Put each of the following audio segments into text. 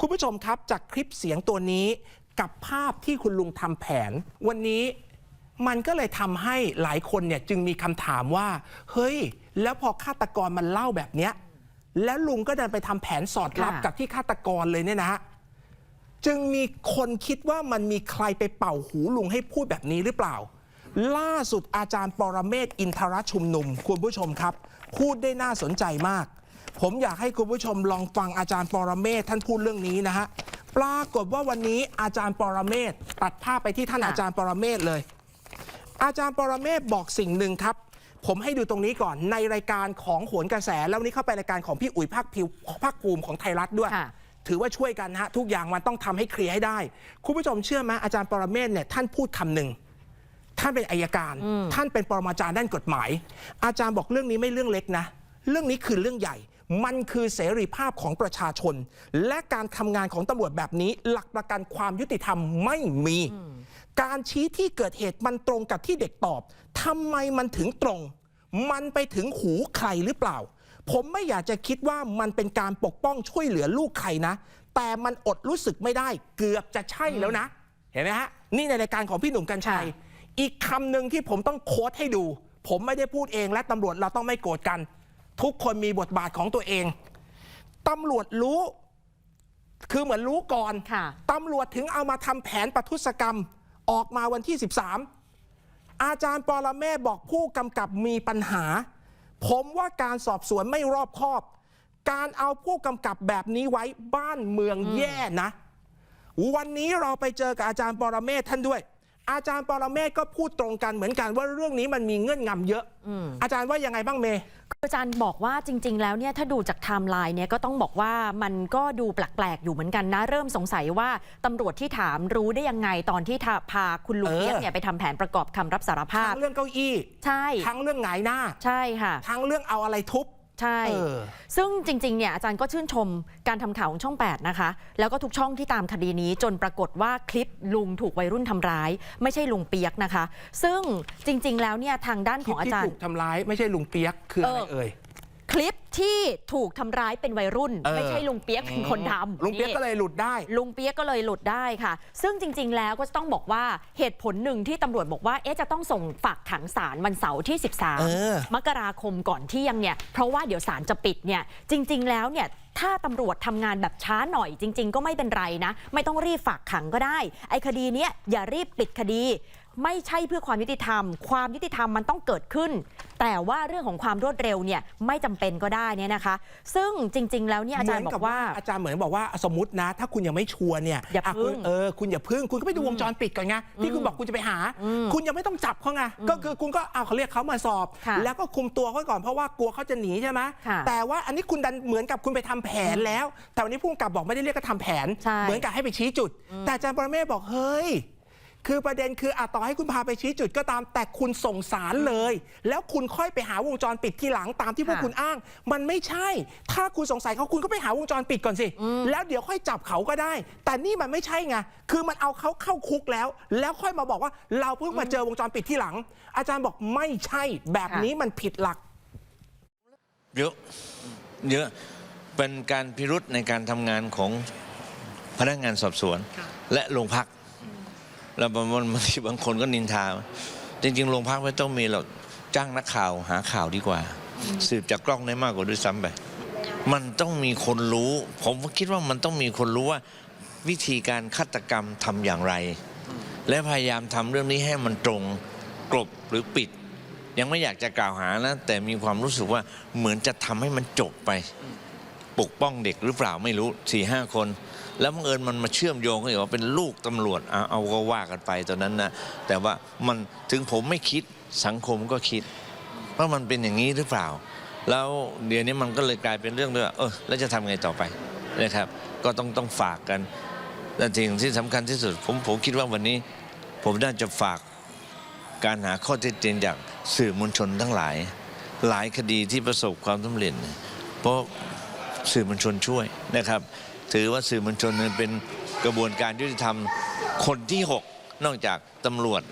คุณผู้ชมครับจากคลิปเสียงตัวนี้กับภาพที่คุณลุงทำแผน วันนี้มันก็เลยทำให้หลายคนเนี่ยจึงมีคำถามว่า เฮ้ย แล้วพอฆาตกรมันเล่าแบบเนี้ยแล้วลุงก็เดินไปทำแผนสอดรับค่ะกับที่ฆาตกรเลยเนี่ยนะฮะจึงมีคนคิดว่ามันมีใครไปเป่าหูลุงให้พูดแบบนี้หรือเปล่า ล่าสุดอาจารย์ปรเมศวร์อินทรชุมนุม คุณผู้ชมครับ พูดได้น่าสนใจมาก ผมอยากให้คุณผู้ชมลองฟังอาจารย์ปรเมศวร์ท่านพูดเรื่องนี้นะฮะปรากฏว่าวันนี้อาจารย์ปรเมศวร์ตัดภาพไปที่ท่านค่ะอาจารย์ปรเมศวร์เลย อาจารย์ปรเมศวร์บอกสิ่งหนึ่งครับ ผมให้ดูตรงนี้ก่อนในรายการของโหนกระแส แล้ววันนี้เข้าไปรายการของพี่อุ๋ยภาคผิวภาคภูมิของไทยรัฐด้วยค่ะถือว่าช่วยกันนะฮะทุกอย่างมันต้องทำให้เคลียร์ให้ได้ คุณผู้ชมเชื่อไหมอาจารย์ปรเมศวร์เนี่ยท่านพูดคำหนึ่งท่านเป็นอายการ ท่านเป็นปรมาจารย์ด้านกฎหมาย อาจารย์บอกเรื่องนี้ไม่เรื่องเล็กนะ เรื่องนี้คือเรื่องใหญ่ มันคือเสรีภาพของประชาชน และการทำงานของตำรวจแบบนี้ หลักประกันความยุติธรรมไม่มี การชี้ที่เกิดเหตุมันตรงกับที่เด็กตอบทำไมมันถึงตรง มันไปถึงหูใครหรือเปล่า ผมไม่อยากจะคิดว่ามันเป็นการปกป้องช่วยเหลือลูกใครนะ แต่มันอดรู้สึกไม่ได้ เกือบจะใช่แล้วนะ เห็นไหมฮะนี่ในรายการของพี่หนุ่มกัญชัยค่ะอีกคำหนึ่งที่ผมต้องโค้ดให้ดู ผมไม่ได้พูดเองและตำรวจเราต้องไม่โกรธกัน ทุกคนมีบทบาทของตัวเองตำรวจรู้คือเหมือนรู้ก่อนค่ะตำรวจถึงเอามาทำแผนประทุษกรรมออกมาวันที่ 13 อาจารย์ปรเมศบอกผู้กำกับมีปัญหา ผมว่าการสอบสวนไม่รอบคอบ การเอาผู้กำกับแบบนี้ไว้บ้านเมืองแย่นะ วันนี้เราไปเจอกับอาจารย์ปรเมศท่านด้วย อาจารย์ปรเมศก็พูดตรงกันเหมือนกันว่าเรื่องนี้มันมีเงื่อนงำเยอะ อาจารย์ว่ายังไงบ้างเมย์คืออาจารย์บอกว่าจริง ๆ แล้วเนี่ยถ้าดูจากไทม์ไลน์เนี่ยก็ต้องบอกว่ามันก็ดูแปลกๆอยู่เหมือนกันนะ เริ่มสงสัยว่าตำรวจที่ถามรู้ได้ยังไงตอนที่พาคุณลุงเออเปียกเนี่ยไปทำแผนประกอบคำรับสารภาพทั้งเรื่องเก้าอี้ใช่ทั้งเรื่องหงายหน้าใช่ค่ะทั้งเรื่องเอาอะไรทุบ ใช่ เออ ซึ่งจริงๆ เนี่ยอาจารย์ก็ชื่นชมการทำข่าวของช่อง 8 นะคะ แล้วก็ทุกช่องที่ตามคดีนี้จนปรากฏว่าคลิปลุงถูกวัยรุ่นทำร้าย ไม่ใช่ลุงเปียกนะคะ ซึ่งจริงๆ แล้วเนี่ยทางด้านคขลิอปงอาที่จารถูย์ กทำร้ายไม่ใช่ลุงเปียกคืออะไรเออ เอ่ย คลิป ที่ถูกทำร้ายเป็นวัยรุ่น เออ ไม่ใช่ลุงเปียกเป็นคนทำลุงเปียกก็เลยหลุดได้ ลุงเปียกก็เลยหลุดได้ค่ะ ซึ่งจริง ๆ แล้วก็จะต้องบอกว่าเหตุผลหนึ่งที่ตำรวจบอกว่า เอ๊ะ จะต้องส่งฝากขังศาลวันเสาร์ที่ เออ 13 มกราคมก่อนเที่ยงเนี่ย เพราะว่าเดี๋ยวศาลจะปิดเนี่ย จริง ๆ แล้วเนี่ย ถ้าตำรวจทำงานแบบช้าหน่อยจริง ๆ ก็ไม่เป็นไรนะ ไม่ต้องรีบฝากขังก็ได้ ไอ้คดีเนี้ยอย่ารีบปิดคดี ไม่ใช่เพื่อความยุติธรรม ความยุติธรรมมันต้องเกิดขึ้น แต่ว่าเรื่องของความรวดเร็วเนี่ยไม่จำเป็นก็ได้เนี่ยนะคะ ซึ่งจริง ๆ แล้วเนี่ยอาจารย์บอกว่าอาจารย์เหมือนบอกว่าสมมตินะ ถ้าคุณยังไม่ชัวร์เนี่ยอย่าะพึ่คุณงเออคุณอย่าพึ่งคุณก็ไปดูวงจรปิดก่อนไงที่คุณบอกคุณจะไปหา คุณยังไม่ต้องจับเขาไงก็คือคุณก็เอาเขาเรียกเขามาสอบค่ะแล้วก็คุมตัวเขาไว้ก่อนเพราะว่ากลัวเขาจะหนีใช่ไหมค่ะแต่ว่าอันนี้คุณดันเหมือนกับคุณไปทำแผนแล้ว แต่วันนี้ผู้กำกับบอกไม่ได้เรียกก็ทำแผนใช่เหมือนกับให้ไปชี้จุด แต่อาจารย์ปรเมศบอกเฮ้ย คือประเด็นคืออะต่อให้คุณพาไปชี้จุดก็ตามแต่คุณส่งสารเลย แล้วคุณค่อยไปหาวงจรปิดทีหลังตามที่พวกค่ะคุณอ้าง มันไม่ใช่ ถ้าคุณสงสัยเขาคุณก็ไปหาวงจรปิดก่อนสิแล้วเดี๋ยวค่อยจับเขาก็ได้ แต่นี่มันไม่ใช่ไงคือมันเอาเขาเข้าคุกแล้ว แล้วค่อยมาบอกว่าเราเพิ่งมาเจอวงจรปิดที่หลัง อาจารย์บอกไม่ใช่ แบบนี้มันผิดหลัก เยอะเยอะเป็นการพิรุษในการทำงานของพนักงานสอบสวน และโรงพัก แล้วบางวันบางทีบางคนก็นินทา จริงๆโรงพักไม่ต้องมีหรอกจ้างนักข่าวหาข่าวดีกว่า สืบจากกล้องได้มากกว่าด้วยซ้ำไปมันต้องมีคนรู้ ผมคิดว่ามันต้องมีคนรู้ว่า วิธีการฆาตกรรมทำอย่างไร และพยายามทำเรื่องนี้ให้มันตรงกลบหรือปิด ยังไม่อยากจะกล่าวหานะ แต่มีความรู้สึกว่าเหมือนจะทำให้มันจบไป ปกป้องเด็กหรือเปล่าไม่รู้สี่ห้าคน แล้วบังเอิญมันมาเชื่อมโยงกันอีกว่าเป็นลูกตำรวจเอาเอาก็ว่ากันไปตอนนั้นนะแต่ว่ามันถึงผมไม่คิดสังคมก็คิดว่ามันเป็นอย่างนี้หรือเปล่า แล้วเดี๋ยวนี้มันก็เลยกลายเป็นเรื่องด้วยว่าเออแล้วจะทำไงต่อไปนะครับ ก็ต้องต้องฝากกันแต่สิ่งที่สำคัญที่สุด ผมผมคิดว่าวันนี้ ผมน่าจะฝากการหาข้อเท็จจริงจากสื่อมวลชนทั้งหลาย หลายคดีที่ประสบความสำเร็จเพราะสื่อมวลชนช่วยนะครับ ถือว่าสื่อมวลชนเป็นกระบวนการยุติธรรมคนที่ 6 นอกจากตำรวจ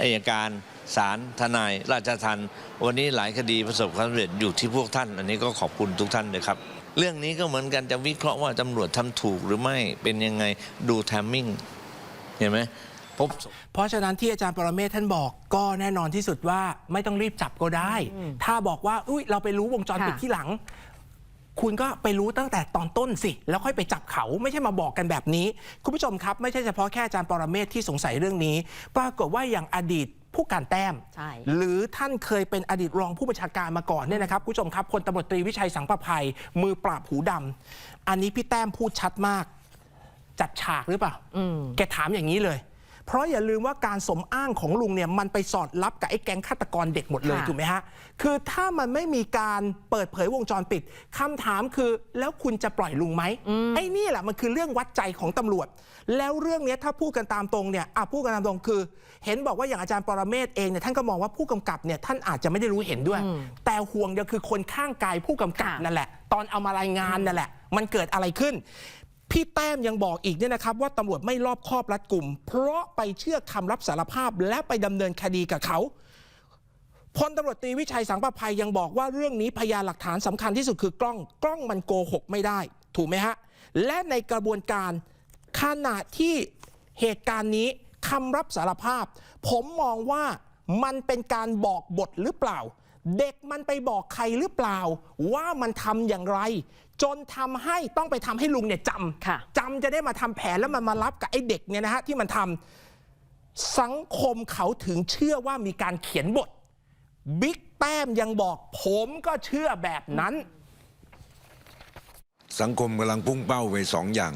อายการศาลทนาย ราชทัณฑ์วันนี้หลายคดีประสบความสำเร็จอยู่ที่พวกท่าน อันนี้ก็ขอบคุณทุกท่านเลยครับ เรื่องนี้ก็เหมือนกันจะวิเคราะห์ว่าตำรวจทำถูกหรือไม่เป็นยังไงดูทามมิ่งเห็นไหมพบศพเพราะฉะนั้นที่อาจารย์ปรเมศท่านบอกก็แน่นอนที่สุดว่าไม่ต้องรีบจับก็ได้ ถ้าบอกว่าอุ้ยเราไปรู้วงจรปิดค่ะที่หลัง คุณก็ไปรู้ตั้งแต่ตอนต้นสิ แล้วค่อยไปจับเขาไม่ใช่มาบอกกันแบบนี้ คุณผู้ชมครับ ไม่ใช่เฉพาะแค่อาจารย์ปรเมศที่สงสัยเรื่องนี้ ปรากฏว่าอย่างอดีตผู้การแต้ม ใช่ หรือท่านเคยเป็นอดีตรองผู้บัญชาการมาก่อนเนี่ยนะครับคุณผู้ชมครับพลตำรวจตรีวิชัยสังประภัย มือปราบหูดำอันนี้พี่แต้มพูดชัดมาก จัดฉากหรือเปล่า อืม แกถามอย่างนี้เลย เพราะอย่าลืมว่าการสมอ้างของลุงเนี่ยมันไปสอดรับกับไอ้แก๊งฆาตกรเด็กหมดเลยค่ะ ถูกไหมฮะ คือถ้ามันไม่มีการเปิดเผยวงจรปิดคำถามคือแล้วคุณจะปล่อยลุงไหมไอ้นี่แหละมันคือเรื่องวัดใจของตำรวจ แล้วเรื่องเนี้ยถ้าพูดกันตามตรงเนี่ยอะพูดกันตามตรงคือ เห็นบอกว่าอย่างอาจารย์ปรเมศเองเนี่ยท่านก็มองว่าผู้กำกับเนี่ยท่านอาจจะไม่ได้รู้เห็นด้วย แต่ห่วงเดียวคือคนข้างกายผู้กำกับค่ะ นั่นแหละ ตอนเอามารายงานนั่นแหละ มันเกิดอะไรขึ้น พี่แต้มยังบอกอีกเนี่ยนะครับว่าตำรวจไม่รอบคอบรัดกลุ่ม เพราะไปเชื่อคำรับสารภาพและไปดำเนินคดีกับเขาพลตำรวจตรีวิชัยสังประภัยยังบอกว่าเรื่องนี้พยานหลักฐานสำคัญที่สุดคือกล้องกล้องมันโกหกไม่ได้ ถูกไหมฮะ และในกระบวนการขณะที่เหตุการณ์นี้คำรับสารภาพ ผมมองว่ามันเป็นการบอกบทหรือเปล่า เด็กมันไปบอกใครหรือเปล่า ว่ามันทำอย่างไร จนทำให้ต้องไปทำให้ลุงเนี่ยจค่ะำจำจะได้มาทำแผนแล้วมันมารับกับไอ้เด็กเนี่ยนะฮะที่มันทำสังคมเขาถึงเชื่อว่ามีการเขียนบทบิ๊กแต้มยังบอก ผมก็เชื่อแบบนั้น สังคมกำลังพุ่งเป้าไปสองอย่าง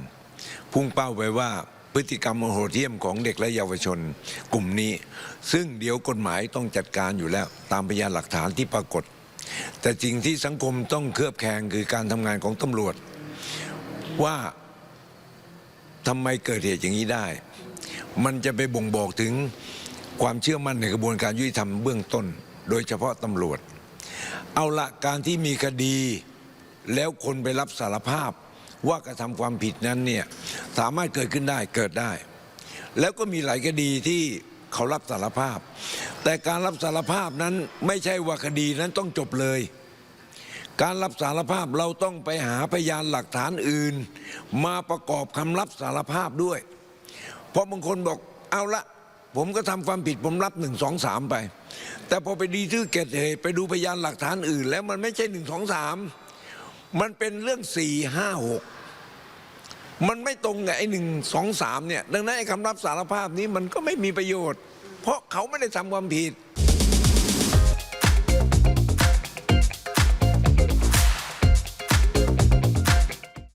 พุ่งเป้าไปว่าพฤติกรรมโหดเหี้ยมของเด็กและเยาวชน กลุ่มนี้ ซึ่งเดี๋ยวกฎหมายต้องจัดการอยู่แล้ว ตามพยานหลักฐานที่ปรากฏ แต่จริงที่สังคมต้องเคลือบแคลงคือการทำงานของตำรวจ ว่าทำไมเกิดเหตุอย่างนี้ได้ มันจะไปบ่งบอกถึงความเชื่อมั่นในกระบวนการยุติธรรมเบื้องต้น โดยเฉพาะตำรวจ เอาละการที่มีคดีแล้วคนไปรับสารภาพว่ากระทำความผิดนั้นเนี่ยสามารถเกิดขึ้นได้เกิดได้ แล้วก็มีหลายคดีที่ เขารับสารภาพ แต่การรับสารภาพนั้นไม่ใช่ว่าคดีนั้นต้องจบเลย การรับสารภาพเราต้องไปหาพยานหลักฐานอื่น มาประกอบคำรับสารภาพด้วย เพราะบางคนบอกเอาละผมก็ทำความผิดผมรับหนึ่งสองสามไป แต่พอไปดีที่เกิดเหตุไปดูพยานหลักฐานอื่น แล้วมันไม่ใช่หนึ่งสองสามมันเป็นเรื่องสี่ห้าหก มันไม่ตรงกับไอ้หนึ่งสองสามเนี่ย ดังนั้นไอ้คำรับสารภาพนี้มันก็ไม่มีประโยชน์ เพราะเขาไม่ได้ทำความผิด